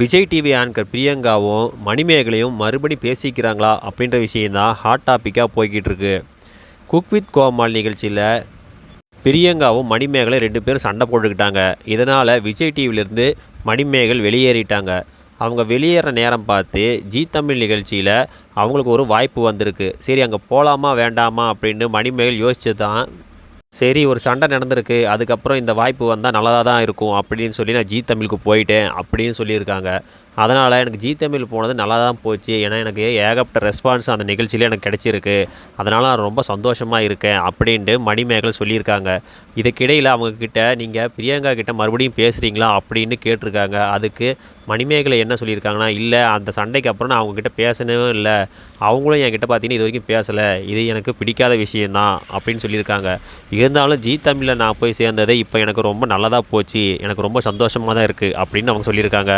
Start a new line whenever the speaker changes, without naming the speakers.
Vijay TV anchor பிரியங்காவும் மணிமேகலையும் மறுபடி பேசிக்கிறாங்களா அப்படின்ற விஷயந்தான் ஹாட் டாப்பிக்காக போய்கிட்டு இருக்கு குக் வித் கோமால் நிகழ்ச்சியில் பிரியங்காவும் மணிமேகலை ரெண்டு பேரும் சண்டை போட்டுக்கிட்டாங்க. இதனால் விஜய் டிவிலேருந்து மணிமேகல் வெளியேறிட்டாங்க. அவங்க வெளியேற நேரம் பார்த்து ஜீ தமிழ் நிகழ்ச்சியில் அவங்களுக்கு ஒரு வாய்ப்பு வந்திருக்கு. சரி அங்கே போகலாமா வேண்டாமா அப்படின்னு மணிமேகல் யோசிச்சு தான் சரி ஒரு சண்டை நடந்திருக்கு அதுக்கப்புறம் இந்த வாய்ப்பு வந்தால் நல்லதாக தான் இருக்கும் அப்படின்னு சொல்லி நான் ஜீ தமிழுக்கு போயிட்டேன் அப்படின்னு சொல்லியிருக்காங்க. அதனால் எனக்கு ஜீ தமிழ் போனது நல்லா தான் போச்சு. ஏன்னா எனக்கு ஏகப்பட்ட ரெஸ்பான்ஸ் அந்த நிகழ்ச்சியில் எனக்கு கிடச்சிருக்கு. அதனால் நான் ரொம்ப சந்தோஷமாக இருக்கேன் அப்படின்ட்டு மணிமேகலை சொல்லியிருக்காங்க. இதுக்கிடையில் அவங்கக்கிட்ட நீங்கள் பிரியங்கா கிட்ட மறுபடியும் பேசுகிறீங்களா அப்படின்னு கேட்டிருக்காங்க. அதுக்கு மணிமேகலை என்ன சொல்லியிருக்காங்கன்னா இல்லை அந்த சண்டைக்கு அப்புறம் நான் அவங்கக்கிட்ட பேசவே இல்லை. அவங்களும் என்கிட்ட பார்த்தீங்கன்னா இது வரைக்கும் பேசலை. இது எனக்கு பிடிக்காத விஷயந்தான் அப்படின்னு சொல்லியிருக்காங்க. இருந்தாலும் ஜீ தமிழில் நான் போய் சேர்ந்தது இப்போ எனக்கு ரொம்ப நல்லதாக போச்சு. எனக்கு ரொம்ப சந்தோஷமாக தான் இருக்குது அப்படின்னு அவங்க சொல்லியிருக்காங்க.